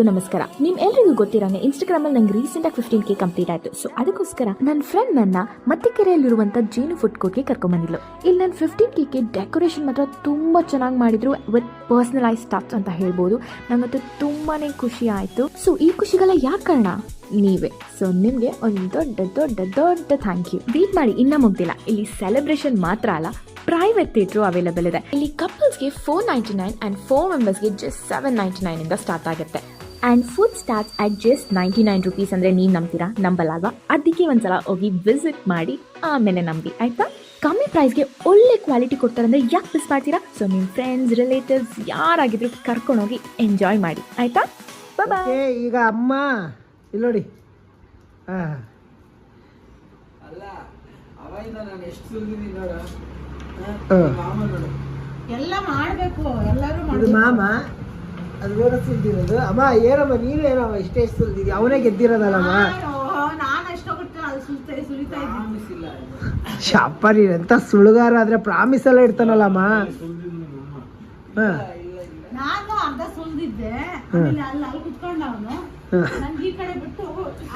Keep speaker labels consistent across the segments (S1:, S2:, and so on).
S1: ಎಲ್ರಿಗೂ ನಮಸ್ಕಾರ. ನಿಮ್ ಎಲ್ರಿಗೂ ಗೊತ್ತಿರೋನೆ ಇನ್ಸ್ಟಾಗ್ರಾಮ್ ಅಲ್ಲಿ ನಂಗೆ ರೀಸೆಂಟ್ ಆಗಿ ಫಿಫ್ಟೀನ್ ಕೆ ಕಂಪ್ಲೀಟ್ ಆಯ್ತು. ಸೊ ಅದಕ್ಕೋಸ್ಕರ ನನ್ನ ಫ್ರೆಂಡ್ ನನ್ನ ಮತ್ತಿಕೆರೆಯಲ್ಲಿರುವಂತ ಜೇನು ಫುಡ್ ಕೋರ್ಟ್ಗೆ ಕರ್ಕೊಂಡ್ಬಂದಿದ್ಲು ಇಲ್ಲಿ ನನ್ನ ಫಿಫ್ಟೀನ್ ಕೆ ಡೆಕೋರೇಷನ್ ಮಾತ್ರ ತುಂಬಾ ಚೆನ್ನಾಗಿ ಮಾಡಿದ್ರು ವಿತ್ ಪರ್ಸನಲೈಸ್ ಟಚ್ ಅಂತ ಹೇಳ್ಬೋದು. ನಂಗಂತೂ ತುಂಬಾನೇ ಖುಷಿ ಆಯ್ತು. ಸೊ ಈ ಖುಷಿಗಳ ಯಾಕೆ ಕಾರಣ? ನೀವೇ. ಸೊ ನಿಮಗೆ ಒಂದು ದೊಡ್ಡ ದೊಡ್ಡ ದೊಡ್ಡ ಥ್ಯಾಂಕ್ ಯು ಬೀಟ್ ಮಾಡಿ, ಇನ್ನ ಮುಗ್ದಿಲ್ಲ ಇಲ್ಲಿ ಸೆಲೆಬ್ರೇಷನ್ ಮಾತ್ರ ಅಲ್ಲ ಪ್ರೈವೇಟ್ ಥಿಯೇಟ್ರು ಅವೈಲೇಬಲ್ ಇದೆ. ಇಲ್ಲಿ ಕಪಲ್ಸ್ಗೆ four ninety nine and four ಮೆಂಬರ್ಸ್ಗೆ just seven ninety nine ಇಂದ ಸ್ಟಾರ್ಟ್ ಆಗುತ್ತೆ. And food starts at just ninety nine rupees ಅಂದರೆ ನೀವು ನಂಬ್ತೀರಾ? ನಂಬಲ್ಲವಾ ಅದಕ್ಕೆ ಒಂದ್ಸಲ ಹೋಗಿ ವಿಸಿಟ್ ಮಾಡಿ ಆಮೇಲೆ ನಂಬಿ ಆಯಿತಾ? ಕಮ್ಮಿ ಪ್ರೈಸ್ಗೆ ಒಳ್ಳೆ ಕ್ವಾಲಿಟಿ ಕೊಡ್ತಾರೆ ಅಂದರೆ ಯಾಕೆ ಮಿಸ್ ಮಾಡ್ತೀರಾ? ಸೊ ನಿಮ್ಮ ಫ್ರೆಂಡ್ಸ್ ರಿಲೇಟಿವ್ಸ್ ಯಾರಾಗಿದ್ರು ಕರ್ಕೊಂಡೋಗಿ ಎಂಜಾಯ್ ಮಾಡಿ ಆಯ್ತಾ?
S2: ಈಗ ಅಮ್ಮ ಇಲ್ಲಿ ನೋಡಿ. ಹಾಂ
S3: ಎಲ್ಲ ಮಾಡ್ಬೇಕು ಎಲ್ಲರೂ
S2: ಮಾಮ? ಅದು ಬೇರೆ ಸುಲ್ದಿರೋದು. ಅಮ್ಮ ಏನಮ್ಮ ನೀನು ಏನಮ್ಮ ಇಷ್ಟೇ ಸುಲ್ದಿದ್ಯಾ? ಅವನೇ ಗೆದ್ದಿರೋದಲ್ಲಮ್ಮ? ಶಪ್ಪ ನೀನು ಎಂತ ಸುಳುಗಾರ ಆದ್ರೆ ಪ್ರಾಮಿಸ್ ಎಲ್ಲ ಇಡ್ತಾನಲ್ಲಮ್ಮ ಹಾಂ.
S4: ಇಲ್ಲ ಇಲ್ಲ
S3: ನಾನು ಅರ್ಧ ಸುಲ್ದಿದ್ದೆ. ಆಮೇಲೆ ಅಲ್ಲಿ ಅಲ್ಲಿ ಕುತ್ಕೊಂಡ ಅವನು. ನನ್ಗೆ ಈ ಕಡೆ ಬಿಟ್ಟು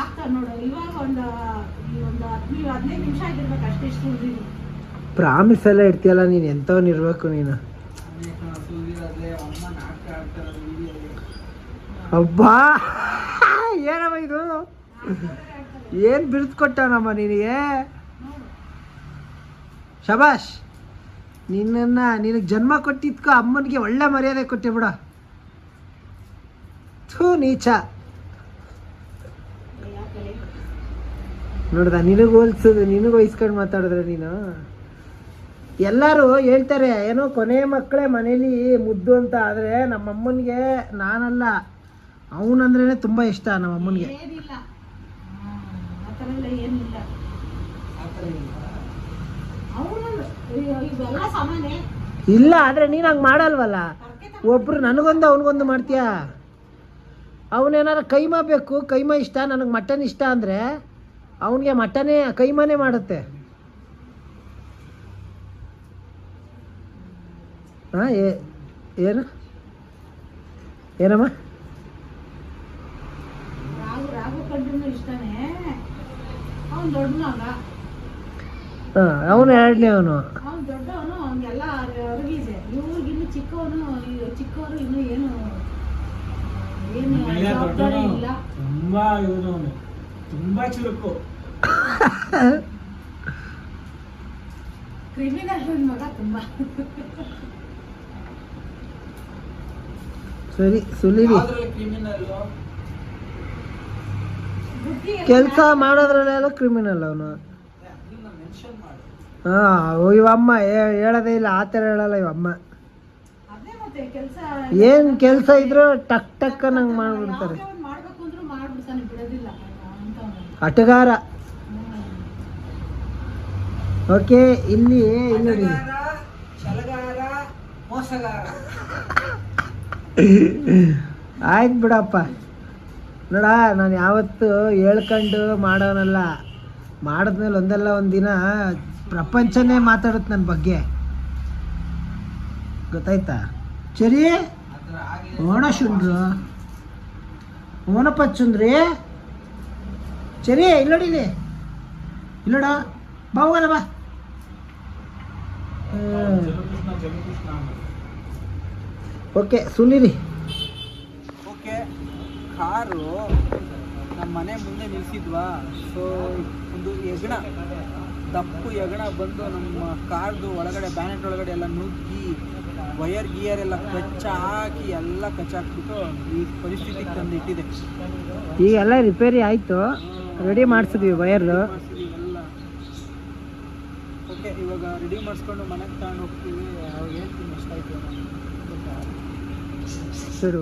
S3: ಆಗ್ತಾನೆ ನೋಡು. ಇವಾಗ ಒಂದು ಈ ಒಂದು ಹದಿನೈದು ಹದಿನೈದು ನಿಮಿಷ ಆಗಿರ್ಬೇಕು ಅಷ್ಟೆಷ್ಟು ಸುಲ್ದಿದ್ದೀನಿ
S2: ಪ್ರಾಮಿಸ್ ಎಲ್ಲ ಇಡ್ತೀಯಲ್ಲ ನೀನು ಎಂಥವ್ನು ಇರ್ಬೇಕು ನೀನು? ಅಬ್ಬಾ! ಏನಮ್ಮ ಇದು? ಏನು ಬಿರುದು ಕೊಟ್ಟವನಮ್ಮ ನಿನಗೆ? ಶಬಾಷ್! ನಿನ್ನನ್ನು ನಿನಗೆ ಜನ್ಮ ಕೊಟ್ಟಿದ್ಕೋ, ಅಮ್ಮನಿಗೆ ಒಳ್ಳೆ ಮರ್ಯಾದೆ ಕೊಟ್ಟೆ ಬಿಡ. ಥೂ, ನೀಚ. ನೋಡ್ದ, ನಿನಗೆ ಹೋಲ್ಸೋದು, ನಿನಗೆ ವಹಿಸ್ಕೊಂಡು ಮಾತಾಡಿದ್ರೆ ನೀನು? ಎಲ್ಲರೂ ಹೇಳ್ತಾರೆ ಏನೋ ಕೊನೆ ಮಕ್ಕಳೇ ಮನೇಲಿ ಮುದ್ದು ಅಂತ ಆದರೆ ನಮ್ಮಮ್ಮನಿಗೆ ನಾನಲ್ಲ. ಅವನಂದ್ರೇ ತುಂಬ ಇಷ್ಟ ನಮ್ಮ ಅಮ್ಮನಿಗೆ
S3: ಏನಿಲ್ಲ. ಆ ಏನಿಲ್ಲ.
S4: ಆ ಇಲ್ಲ.
S2: ಆದರೆ ನೀನು ಹಂಗೆ ಮಾಡಲ್ವಲ್ಲ? ಒಬ್ರು ನನಗೊಂದು ಅವನಿಗೊಂದು ಮಾಡ್ತೀಯಾ? ಅವನೇನಾರ ಕೈಮ ಬೇಕು ಕೈಮ ಇಷ್ಟ ನನಗೆ ಮಟನ್ ಇಷ್ಟ ಅಂದರೆ ಅವನಿಗೆ ಮಟನೇ ಕೈಮಾನೇ ಮಾಡುತ್ತೆ. ಹಾಂ ಏನು? ಏನಮ್ಮ?
S3: ರಾಗು ರಾಗು ಕಂಡ್ರು ಇಷ್ಟನೇ. ಅವ್ನು ದೊಡ್ಡ ಮಗ
S2: ಹಾಂ ಅವನು ಎರಡನೇ ಅವನು.
S3: ಅವ್ನು ದೊಡ್ಡವನು ಅವ್ನಿಗೆಲ್ಲ ಅರಗಿದೆ. ಇವ್ರಿಗಿನ್ನು ಚಿಕ್ಕವನು ಈ ಚಿಕ್ಕವರು ಇನ್ನು ಏನು ಏನು ಜವಾಬ್ದಾರಿ ಇಲ್ಲ.
S4: ತುಂಬಾ ಇವನು ತುಂಬಾ ಚುರುಕು.
S3: ಕ್ರಿಮಿನಲ್ ಮಗ ತುಂಬಾ.
S2: ಸರಿ ಸುಲಿರಿ. ಕೆಲಸ ಮಾಡೋದ್ರಲ್ಲೆಲ್ಲ ಕ್ರಿಮಿನಲ್ ಅವನು. ಹಾಂ ಇವಮ್ಮ ಹೇಳೋದೇ ಇಲ್ಲ ಆ ಥರ ಹೇಳಲ್ಲ ಇವಮ್ಮ ಏನು ಕೆಲಸ ಇದ್ರು ಟಕ್ ಟಕ್ ನಂಗೆ ಮಾಡ್ಬಿಡ್ತಾರೆ. ಅಟಗಾರ ಓಕೆ ಇಲ್ಲಿ ಇಲ್ಲಿ
S4: ಮೋಸಗಾರ.
S2: ಆಯ್ತು ಬಿಡಪ್ಪ. ನೋಡ, ನಾನು ಯಾವತ್ತು ಹೇಳ್ಕೊಂಡು ಮಾಡೋನಲ್ಲ. ಮಾಡಿದ್ಮೇಲೆ ಒಂದಲ್ಲ ಒಂದು ದಿನ ಪ್ರಪಂಚನೇ ಮಾತಾಡುತ್ತೆ ನನ್ನ ಬಗ್ಗೆ. ಗೊತ್ತಾಯ್ತಾ? ಸರಿ ಓಣ ಶುಂಡ್ರು? ಓಣಪ್ಪ ಚುಂದ್ರಿ ಸರಿ ಇಲ್ಲೋಡಿಲಿ ಇಲ್ಲೋಡ ಬಾ ಹೋಗಲ್ಲ ಬಾ. ಓಕೆ ಸುನಿರಿ.
S4: ಓಕೆ ಕಾರು ನಮ್ಮ ಮನೆ ಮುಂದೆ ನಿಲ್ಲಿಸಿದ್ವಾ ಸೊ ಒಂದು ಯಗಣ ದಪ್ಪು ಯಗಣ ಬಂದು ನಮ್ಮ ಕಾರ್ದು ಒಳಗಡೆ ಬ್ಯಾನೆಟ್ ಒಳಗಡೆ ಎಲ್ಲ ನುಗ್ಗಿ ವಯರ್ ಗಿಯರ್ ಎಲ್ಲ ಕಚ್ಚ ಹಾಕಿ ಎಲ್ಲ ಕಚ್ಚಾಕ್ಬಿಟ್ಟು ಈ ಪರಿಸ್ಥಿತಿಗೆ ತಂದು ಇಟ್ಟಿದೆ
S2: ಈಗ ಎಲ್ಲ ರಿಪೇರಿ ಆಯಿತು. ರೆಡಿ ಮಾಡಿಸಿದ್ವಿ
S4: ವೈರ್. ಓಕೆ ಇವಾಗ ರೆಡಿ ಮಾಡಿಸ್ಕೊಂಡು ಮನೆಗೆ ತಗೊಂಡು ಹೋಗ್ತೀವಿ. ಅವಾಗ ಹೇಳ್ತೀನಿ ಎಷ್ಟಾಯ್ತು
S2: ಸರಿ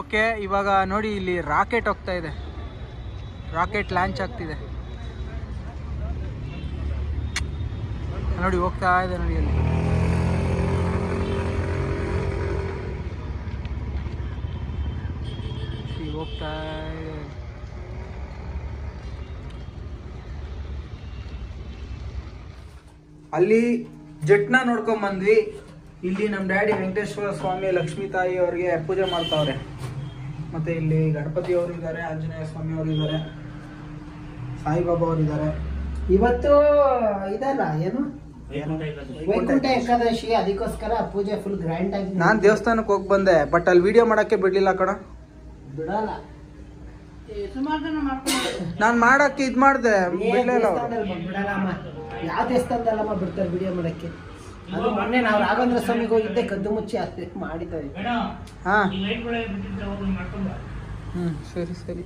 S4: ಓಕೆ, ಇವಾಗ ನೋಡಿ ಇಲ್ಲಿ ರಾಕೆಟ್ ಹೋಗ್ತಾ ಇದೆ. ರಾಕೆಟ್ ಲಾಂಚ್ ಆಗ್ತಿದೆ. ನೋಡಿ ಹೋಗ್ತಾ ಇದೆ ನೋಡಿ ಅಲ್ಲಿ. ಇಲ್ಲಿ ಹೋಗ್ತಾ ಇದೆ. ಅಲ್ಲಿ ಜಟ್ನ ನೋಡ್ಕೊಂಡ್ ಬಂದ್ವಿ. ಇಲ್ಲಿ ನಮ್ಮ ಡ್ಯಾಡಿ ವೆಂಕಟೇಶ್ವರ ಸ್ವಾಮಿ ಲಕ್ಷ್ಮೀ ತಾಯಿ ಅವ್ರಿಗೆ ಪೂಜೆ ಮಾಡ್ತಾವ್ರೆ. ಮತ್ತೆ ಇಲ್ಲಿ ಗಣಪತಿ ಅವರು ಇದ್ದಾರೆ ಆಂಜನೇಯ ಸ್ವಾಮಿ ಅವರು ಇದ್ದಾರೆ ಸಾಯಿಬಾಬಾ ಅವರು ಇದ್ದಾರೆ
S2: ಇವತ್ತು ಇದಲ್ಲ ಏನು? ವೈಕುಂಠ ಏಕಾದಶಿ ಅದಕ್ಕೋಸ್ಕರ ಪೂಜೆ ಫುಲ್ ಗ್ರ್ಯಾಂಡ್ ಆಗಿ.
S4: ನಾನು ದೇವಸ್ಥಾನಕ್ಕೆ ಹೋಗಿ ಬಂದೆ ಬಟ್ ಅಲ್ಲಿ ವಿಡಿಯೋ ಮಾಡಕ್ಕೆ ಬಿಡ್ಲಿಲ್ಲ ಕಣ.
S2: ಬಿಡಲ್ಲ.
S4: ನಾನು ಮಾಡಕ್ಕೆ ಇದು ಮಾಡಿದೆ ಬಿಡಲಿಲ್ಲ
S2: ಬಿಡಲ್ಲಮ್ಮ? ಯಾವ ದೇವಸ್ಥಾನದಲ್ಲಮ್ಮ ಬಿಡ್ತಾರೆ ವಿಡಿಯೋ ಮಾಡಕ್ಕೆ? ಅದು ಮೊನ್ನೆ ನಾವು ರಾಘವೇಂದ್ರ ಸ್ವಾಮಿಗೆ ಹೋಗಿದ್ದೆ ಕದ್ದು ಮುಚ್ಚಿ ಅಷ್ಟೇ ಮಾಡಿದ್ದಾರೆ.
S4: ಹಾಂ. ಹ್ಮ್ ಸರಿ ಸರಿ.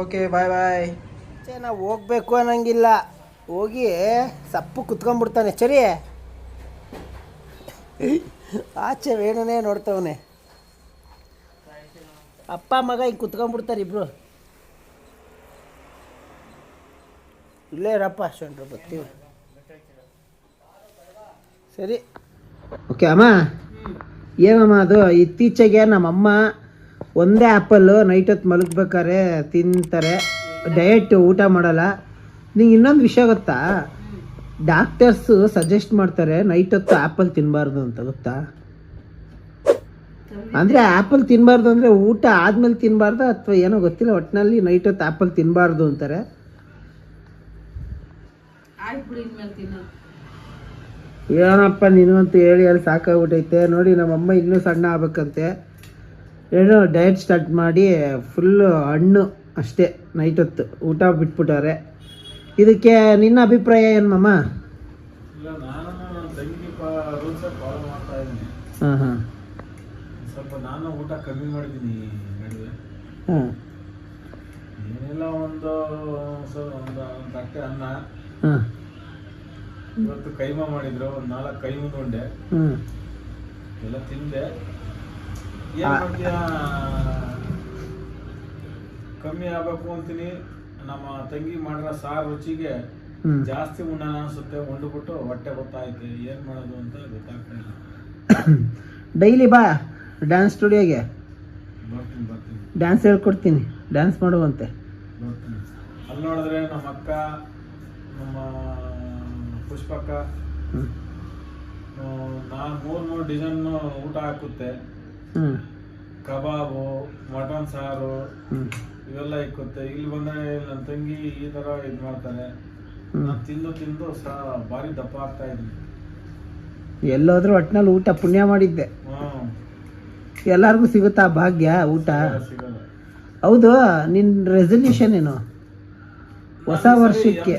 S4: Okay bye bye.
S2: ನಾವು ಹೋಗ್ಬೇಕು ಅನ್ನಂಗಿಲ್ಲ. ಹೋಗಿ ಸಪ್ಪು ಕುತ್ಕೊಂಡ್ಬಿಡ್ತಾನೆ ಸರಿ? ಆಚೆ ವೇಣುನೇ ನೋಡ್ತವನೆ. ಅಪ್ಪ, ಮಗ ಹಿಂಗೆ ಕುತ್ಕೊಂಡ್ಬಿಡ್ತಾರೆ ಇಬ್ಬರು ಇಲ್ಲೇ ಇರಪ್ಪ ಅಷ್ಟೊಂಡ್ರು ಬರ್ತೀವಿ. ಸರಿ. ಓಕೆ ಅಮ್ಮ? ಏನಮ್ಮ ಅದು? ಇತ್ತೀಚೆಗೆ ನಮ್ಮಮ್ಮ ಒಂದೇ ಆ್ಯಪಲ್ಲು ನೈಟ್ ಹೊತ್ತು ಮಲಗ್ಬೇಕಾದ್ರೆ ತಿಂತಾರೆ. ಡಯಟ್ ಊಟ ಮಾಡಲ್ಲ. ನಿಂಗೆ ಇನ್ನೊಂದು ವಿಷಯ ಗೊತ್ತಾ? ಡಾಕ್ಟರ್ಸು ಸಜೆಸ್ಟ್ ಮಾಡ್ತಾರೆ ನೈಟ್ ಹೊತ್ತು ಆ್ಯಪಲ್ ತಿನ್ನಬಾರ್ದು ಅಂತ, ಗೊತ್ತಾ? ಅಂದರೆ ಆ್ಯಪಲ್ ತಿನ್ನಬಾರ್ದು ಅಂದರೆ ಊಟ ಆದ್ಮೇಲೆ ತಿನ್ನಬಾರ್ದು ಅಥವಾ ಏನೋ ಗೊತ್ತಿಲ್ಲ ಒಟ್ಟಿನಲ್ಲಿ ನೈಟ್ ಹೊತ್ತು ಆಪಲ್ ತಿನ್ನಬಾರ್ದು ಅಂತಾರೆ. ಏನಪ್ಪ ನೀನು ಅಂತ ಹೇಳಿ ಅಲ್ಲಿ ಸಾಕಾಗ್ಬಿಟ್ಟೈತೆ ನೋಡಿ ನಮ್ಮಮ್ಮ ಇನ್ನೂ ಸಣ್ಣ ಆಗ್ಬೇಕಂತೆ. ಏನೋ ಡಯಟ್ ಸ್ಟಾರ್ಟ್ ಮಾಡಿ ಫುಲ್ಲು ಹಣ್ಣು ಅಷ್ಟೇ ನೈಟ್ ಹೊತ್ತು. ಊಟ ಬಿಟ್ಬಿಟ್ಟವ್ರೆ. ಇದಕ್ಕೆ ನಿನ್ನ ಅಭಿಪ್ರಾಯ ಏನು ಮಮ್ಮ
S5: ಇಲ್ಲ ನಾನು ನನ್ನ ರೂಲ್ಸ್ ಫಾಲೋ ಮಾಡ್ತಾ ಇದ್ದೀನಿ.
S2: ಹಾಂ ಹಾಂ.
S5: ಸ್ವಲ್ಪ ನಾನು ಊಟ ಕಮ್ಮಿ ಮಾಡಿದ್ದೀನಿ ನಡುವೆ.
S2: ಹಾಂ
S5: ಏನಿಲ್ಲ ಒಂದು ಒಂದು ತಟ್ಟೆ ಅನ್ನ. ಇವತ್ತು ಕೈಮಾ ಮಾಡಿದ್ರು ಒಂದು ನಾಲ್ಕು ಕೈ
S2: ಹ್ಞೂ
S5: ಎಲ್ಲ ತಿಂದೆ. ಏನು ಮಾಡ್ತೀಯ? ಕಮ್ಮಿ ಆಗ್ಬೇಕು ಅಂತೀನಿ. ನಮ್ಮ ತಂಗಿ ಮಾಡಿರೋ ಸಾರ್ ರುಚಿಗೆ
S2: ಹ್ಞೂ
S5: ಜಾಸ್ತಿ ಉಣ್ಣ ಅನ್ಸುತ್ತೆ. ಉಂಡ್ಬಿಟ್ಟು ಹೊಟ್ಟೆ ಗೊತ್ತಾಯ್ತು ಏನ್ ಮಾಡೋದು ಅಂತ ಗೊತ್ತಾಗ್ತಾ ಇಲ್ಲ.
S2: ಡೈಲಿ ಬಾ. ಡ್ಯಾನ್ಸ್ ಸ್ಟುಡಿಯೋಗೆ
S5: ಬರ್ತೀನಿ ಬರ್ತೀನಿ.
S2: ಡ್ಯಾನ್ಸ್ ಹೇಳ್ಕೊಡ್ತೀನಿ. ಡ್ಯಾನ್ಸ್ ಮಾಡುವಂತೆ.
S5: ಬರ್ತೀನಿ. ಅಲ್ಲಿ ನೋಡಿದ್ರೆ ನಮ್ಮ ಅಕ್ಕ ನಮ್ಮ ಪುಷ್ಪಕ್ಕ
S2: ಹ್ಞೂ
S5: ನಾನು ಮೂರು ಮೂರು ಡಿಸೈನ್ ಊಟ ಹಾಕುತ್ತೆ.
S2: ಹ್ಞೂ
S5: ಕಬಾಬು ಮಟನ್ ಸಾರು
S2: ಹ್ಞೂ
S5: ಇವೆಲ್ಲ ಇಕ್ಕುತ್ತೆ. ಇಲ್ಲಿ ಬಂದ್ರೆ ನನ್ನ ತಂಗಿ ಈ ತರ ಇದು ಮಾಡ್ತಾರೆ ನಾನು ತಿಂದು ತಿಂದು ಸಹ ಭಾರಿ ದಪ್ಪ ಆಗ್ತಾ ಇದ್ದೀನಿ.
S2: ಎಲ್ಲೋದ್ರೂ ಒಟ್ಟಿನಲ್ಲಿ ಊಟ ಪುಣ್ಯ ಮಾಡಿದ್ದೆ.
S5: ಹ್ಮ್.
S2: ಎಲ್ಲರಿಗೂ ಸಿಗುತ್ತಾ ಭಾಗ್ಯ ಊಟ? ಹೌದು ನಿನ್ನ ರೆಸಲ್ಯೂಷನ್ ಏನು? ಹೊಸ ವರ್ಷಕ್ಕೆ.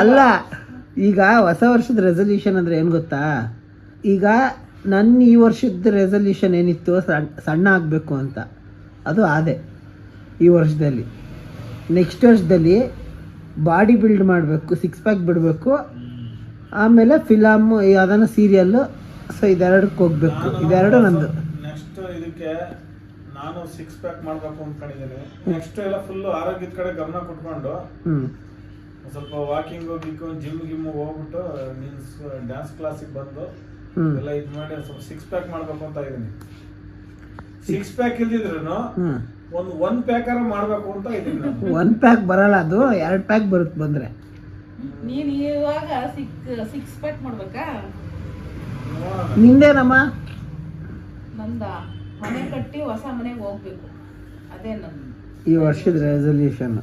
S2: ಅಲ್ಲ ಈಗ ಹೊಸ ವರ್ಷದ ರೆಸಲ್ಯೂಷನ್ ಅಂದ್ರೆ ಏನು ಗೊತ್ತಾ? ಈಗ ನನ್ನ ಈ ವರ್ಷದ ರೆಸಲ್ಯೂಷನ್ ಏನಿತ್ತು ಸಣ್ಣ ಸಣ್ಣ ಆಗಬೇಕು ಅಂತ. ಅದು ಆದೆ ಈ ವರ್ಷದಲ್ಲಿ. ನೆಕ್ಸ್ಟ್ ವರ್ಷದಲ್ಲಿ ಬಾಡಿ ಬಿಲ್ಡ್ ಮಾಡಬೇಕು ಸಿಕ್ಸ್ ಪ್ಯಾಕ್ ಬಿಡಬೇಕು. ಆಮೇಲೆ ಫಿಲಮ್ ಯಾವ್ದಾನ ಸೀರಿಯಲ್ಲು ಸೊ ಇದೆರಡಕ್ಕೆ ಹೋಗ್ಬೇಕು. ಇದೆರಡು ನಂದು.
S5: ನೆಕ್ಸ್ಟ್ ಇದಕ್ಕೆ ನಾನು ಸಿಕ್ಸ್ ಪ್ಯಾಕ್ ಮಾಡ್ಬೇಕು ಅನ್ಕೊಂಡಿದ್ದೀನಿ. ನೆಕ್ಸ್ಟ್ ಎಲ್ಲ ಫುಲ್ ಆರೋಗ್ಯದ ಕಡೆ ಗಮನ ಕೊಟ್ಕೊಂಡು ಸ್ವಲ್ಪ ವಾಕಿಂಗ್ ಹೋಗಿಕ್ಕು ಜಿಮ್ ಗಿಮ್ ಹೋಗ್ಬಿಟ್ಟು ಮೀನ್ಸ್ ಡ್ಯಾನ್ಸ್ ಕ್ಲಾಸಿಗೆ ಬಂದು ಎಲ್ಲ ಇದು ಮಾಡಿ ಸ್ವಲ್ಪ ಸಿಕ್ಸ್ ಪ್ಯಾಕ್ ಮಾಡ್ಬೇಕು ಅಂತ ಇದ್ದೀನಿ. ಸಿಕ್ಸ್ ಪ್ಯಾಕ್ ಇಲ್ದಿದ್ರು ಒಂದು ಒನ್ ಪ್ಯಾಕರ ಮಾಡ್ಬೇಕು ಅಂತ ಇದೀನಿ
S2: ಒನ್ ಪ್ಯಾಕ್ ಬರಲ್ಲ ಅದು ಎರಡು ಪ್ಯಾಕ್ ಬರುತ್ತೆ ಬಂದರೆ.
S3: ನೀನು ಇವಾಗ ಸಿಕ್ ಸಿಕ್ಸ್ ಪ್ಯಾಕ್ ಮಾಡ್ಬೇಕಾ.
S2: ನಿಂದೇನಮ್ಮ?
S3: ನಂದ. ಮನೆ ಕಟ್ಟಿ ಹೊಸ ಮನೆಗೆ ಹೋಗ್ಬೇಕು. ಅದೇ ನನ್ನ
S2: ಈ ವರ್ಷದ ರೆಸಲ್ಯೂಷನ್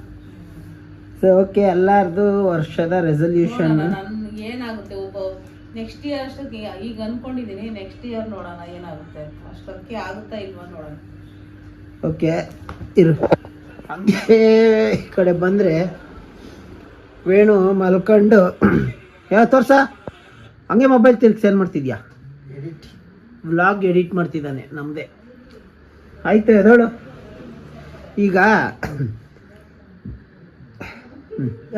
S2: ಸೊ ಓಕೆ ಎಲ್ಲಾರ್ದು ವರ್ಷದ ರೆಸಲ್ಯೂಷನ್
S3: ನೋಡೋಣ ಏನಾಗುತ್ತೆ ಒಬ್ಬ ನೆಕ್ಸ್ಟ್ ಇಯರ್ ಅಷ್ಟಕ್ಕೆ ಈಗ ಅನ್ಕೊಂಡಿದ್ದೀನಿ ನೆಕ್ಸ್ಟ್ ಇಯರ್ ನೋಡೋಣ ಏನಾಗುತ್ತೆ ಅಷ್ಟಕ್ಕೆ ಆಗುತ್ತಾ ಇಲ್ವಾ ನೋಡೋಣ.
S2: ಓಕೆ, ಇರು. ಹಂಗೆ ಈ ಕಡೆ ಬಂದರೆ ವೇಣು ಮಲ್ಕೊಂಡು. ಯಾವ ತೋರ್ಸ. ಹಂಗೆ ಮೊಬೈಲ್ ತಿರ್ಗಿ ಏನು ಮಾಡ್ತಿದ್ಯಾ? ವ್ಲಾಗ್ ಎಡಿಟ್ ಮಾಡ್ತಿದ್ದಾನೆ ನಮ್ಮದೇ ಆಯಿತು, ಎದೋಳು. ಈಗ.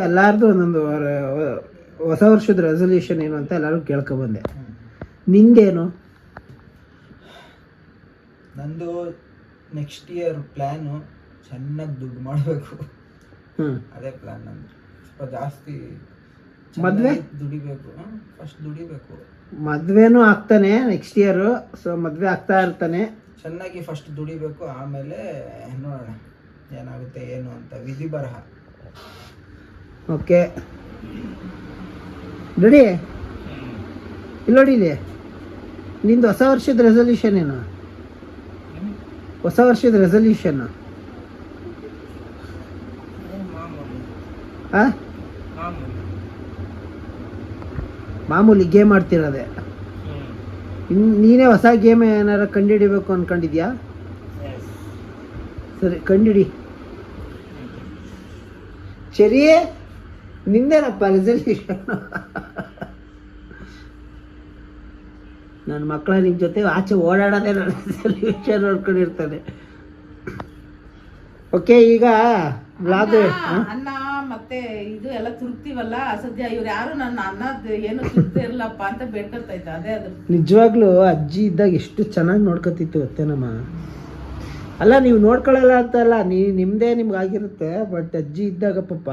S2: ಎಲ್ಲಾರ್ದು ಒಂದೊಂದು ಹೊಸ ವರ್ಷದ ರೆಸಲ್ಯೂಷನ್ ಏನು ಅಂತ ಎಲ್ಲರೂ ಕೇಳ್ಕೊಬಂದೆ ನಿಂದೇನು
S4: ನಂದು ನೆಕ್ಸ್ಟ್ ಇಯರ್ ಪ್ಲ್ಯಾನು ಚೆನ್ನಾಗಿ ದುಡ್ಡು ಮಾಡಬೇಕು.
S2: ಹ್ಞೂ
S4: ಅದೇ ಪ್ಲ್ಯಾನ್ ನಂದು. ಸ್ವಲ್ಪ ಜಾಸ್ತಿ
S2: ಮದ್ವೆ?
S4: ದುಡಿಬೇಕು. ಫಸ್ಟ್ ದುಡಿಬೇಕು.
S2: ಮದ್ವೆನೂ ಆಗ್ತಾನೆ ನೆಕ್ಸ್ಟ್ ಇಯರು ಸೊ ಮದ್ವೆ ಆಗ್ತಾ ಇರ್ತಾನೆ.
S4: ಚೆನ್ನಾಗಿ ಫಸ್ಟ್ ದುಡಿಬೇಕು ಆಮೇಲೆ ನೋಡೋಣ ಏನಾಗುತ್ತೆ ಏನು ಅಂತ ವಿಧಿ ಬರಹ.
S2: ಓಕೆ ರೆಡಿ ಇಲ್ಲ. ನೋಡಿ ನಿಂದು ಹೊಸ ವರ್ಷದ ರೆಸೊಲ್ಯೂಷನ್ ಏನು? ಹೊಸ ವರ್ಷದ ರೆಸಲ್ಯೂಷನ್ ಮಾಮೂಲಿ ಗೇಮ್ ಆಡ್ತಿರೋದೆ. ನೀನೇ ಹೊಸ ಗೇಮ್ ಏನಾರ ಕಂಡುಹಿಡಿಬೇಕು ಅನ್ಕೊಂಡಿದ್ಯಾ? ಸರಿ, ಕಂಡುಹಿಡಿ. ಸರಿಯೇ ನಿಂದೇನಪ್ಪ ರೆಸಲ್ಯೂಷನ್ ನನ್ನ ಮಕ್ಕಳ ನಿಮ್ಮ ಜೊತೆ ಆಚೆ ಓಡಾಡೋದೇ ನನ್ನ ಸೊಲ್ಯೂಷನ್ ನೋಡ್ಕೊಂಡಿರ್ತಾನೆ. ಓಕೆ ಈಗ ಬ್ಲಾಗ್
S3: ಅನ್ನ ಮತ್ತೆ ಇದು ಎಲ್ಲ ತುರುಕ್ತಿವಲ್ಲ ಅಸದ್ಯ ಇವ್ರು ಯಾರು ನನ್ನ ಅನ್ನದ ಏನು ಇರಲ್ಲಪ್ಪ ಅಂತ ಬೇಡ್ಕೊತೈತೆ ಅದೇ ಅದ್ರ
S2: ನಿಜವಾಗ್ಲೂ ಅಜ್ಜಿ ಇದ್ದಾಗ ಎಷ್ಟು ಚೆನ್ನಾಗಿ ನೋಡ್ಕೊತಿತ್ತು ಗೊತ್ತೇನಮ್ಮ ಅಲ್ಲ ನೀವು ನೋಡ್ಕೊಳ್ಳಲ್ಲ ಅಂತ ಅಲ್ಲ ನೀ ನಿಮ್ದೇ ನಿಮ್ಗೆ ಆಗಿರುತ್ತೆ ಬಟ್ ಅಜ್ಜಿ ಇದ್ದಾಗ ಪಾಪ.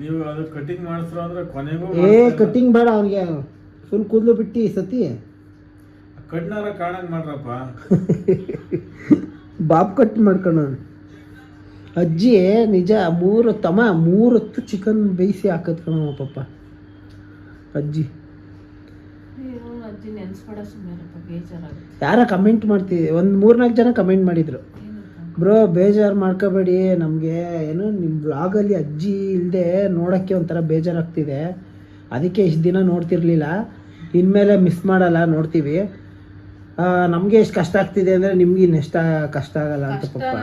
S5: ನೀವು ಅದು ಕಟಿಂಗ್ ಮಾಡಿಸ್ರು ಅಂದ್ರೆ ಕೊನೆಗೂ
S2: ಏ ಕಟ್ಟಿಂಗ್ ಬೇಡ ಅವ್ನಿಗೆ. ಫುಲ್ ಕೂದಲು ಬಿಟ್ಟು ಈ ಸತಿ.
S5: ಕಣ್ಣಾರ ಕಾಣಂಗ್ ಮಾಡ್ರಪ್ಪ.
S2: ಬಾಬ್ ಕಟ್ ಮಾಡ್ಕೊಂಡು ಅಜ್ಜಿ ನಿಜ ಮೂರು ತಮ ಮೂರತ್ತು ಚಿಕನ್ ಬೇಯಿಸಿ ಹಾಕತ್ ಕಣವ ಪಾಪ ಅಜ್ಜಿ. ಯಾರ ಕಮೆಂಟ್ ಮಾಡ್ತೀವಿ ಒಂದು ಮೂರ್ನಾಲ್ಕು ಜನ ಕಮೆಂಟ್ ಮಾಡಿದ್ರು. ಬ್ರೋ ಬೇಜಾರು ಮಾಡ್ಕೋಬೇಡಿ ನಮಗೆ ಏನು ನಿಮ್ಮ ಬ್ಲಾಗಲ್ಲಿ ಅಜ್ಜಿ ಇಲ್ಲದೆ ನೋಡೋಕ್ಕೆ ಒಂಥರ ಬೇಜಾರಾಗ್ತಿದೆ. ಅದಕ್ಕೆ ಇಷ್ಟು ದಿನ ನೋಡ್ತಿರ್ಲಿಲ್ಲ. ಇನ್ಮೇಲೆ ಮಿಸ್ ಮಾಡಲ್ಲ ನೋಡ್ತೀವಿ. ನಮಗೆ ಎಷ್ಟು ಕಷ್ಟ ಆಗ್ತಿದೆ ಅಂದ್ರೆ ನಿಮ್ಗೆ ಇನ್ನೆಷ್ಟ ಕಷ್ಟ ಆಗಲ್ಲ ಅಂತ ಪಾಪ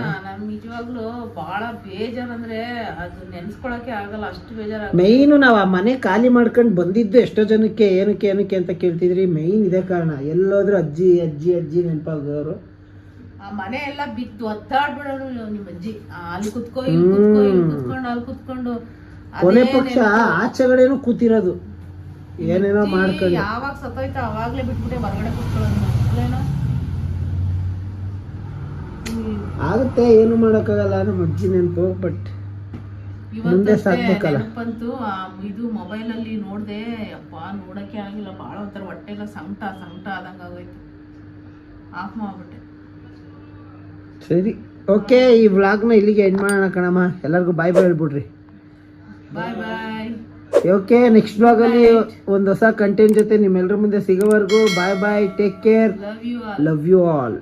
S3: ನಿಜವಾಗ್ಲೂ ಬಹಳ ಬೇಜಾರ್ ಅಂದ್ರೆ ಅದು ನೆನ್ಸ್ಕೊಳಕ್ಕೆ ಆಗಲ್ಲ ಅಷ್ಟು ಬೇಜಾರ
S2: ಮೈನು ನಾವು ಆ ಮನೆ ಖಾಲಿ ಮಾಡ್ಕೊಂಡು ಬಂದಿದ್ದು ಎಷ್ಟೋ ಜನಕ್ಕೆ ಏನಕ್ಕೆ ಏನಕ್ಕೆ ಅಂತ ಕೇಳ್ತಿದ್ರಿ ಮೈನ್ ಇದೇ ಕಾರಣ. ಎಲ್ಲೋದ್ರೂ ಅಜ್ಜಿ ಅಜ್ಜಿ ಅಜ್ಜಿ ನೆನಪಾಗೋರು
S3: ಆ ಮನೆ ಎಲ್ಲ ಬಿದ್ದು ಒತ್ತಾಡ್ಬಿಡೋರು ನಿಮ್ಮ ಅಜ್ಜಿ. ಅಲ್ಲಿ ಕುತ್ಕೋ ಇಲ್ಲಿ ಕುತ್ಕೋ ಇಲ್ಲಿ ಕುತ್ಕೊಂಡು ಅಲ್ಲಿ ಕುತ್ಕೊಂಡು.
S2: ಕೊನೆ ಪಕ್ಷ ಆಚೆಗಡೆನೂ ಕೂತಿರೋದು. ಏನೇನೋ ಮಾಡ್ಕೊಂಡು.
S3: ಯಾವಾಗ ಸತ್ತೋಯ್ತು ಅವಾಗ್ಲೇ ಬಿಟ್ಬಿಟ್ಟೆ ಹೊರಗಡೆ ಕುತ್ಕೊಳ್ಳೋದು.
S2: ಆಗುತ್ತೆ ಏನು ಮಾಡೋಕ್ಕಾಗಲ್ಲ ನಮ್ಮ ಅಜ್ಜಿ ನೆನಪು ಬಟ್ ಮುಂದೆ ಸಾಕ್ಬೇಕಲ್ಲ.
S3: ಬಂತು ಇದು ಮೊಬೈಲ್ ಅಲ್ಲಿ ನೋಡ್ದೆ ಅಪ್ಪ ನೋಡಕ್ಕೆ ಆಗಿಲ್ಲ ಬಹಳ ಒಂಥರ ಹೊಟ್ಟೆ ಎಲ್ಲ ಸಂಕಟ ಸಂಕಟ ಆದಂಗ ಆಗೋಯ್ತು. ಆಫ್ ಮಾಡ್ಬಿಟ್ಟೆ.
S2: ಸರಿ. ಓಕೆ ಈ ವ್ಲಾಗ್ನ ಇಲ್ಲಿಗೆ ಎಂಡ್ ಮಾಡೋಣ ಕಣಮ್ಮ. ಎಲ್ಲರಿಗೂ ಬಾಯ್ ಬಾಯ್ ಹೇಳ್ಬಿಡ್ರಿ.
S3: ಬಾಯ್ ಬಾಯ್
S2: ಓಕೆ ನೆಕ್ಸ್ಟ್ ಬ್ಲಾಗಲ್ಲಿ ಒಂದು ಹೊಸ ಕಂಟೆಂಟ್ ಜೊತೆ ನಿಮ್ಮೆಲ್ಲರ ಮುಂದೆ ಸಿಗೋವರೆಗೂ bye bye take care
S3: love you
S2: love you all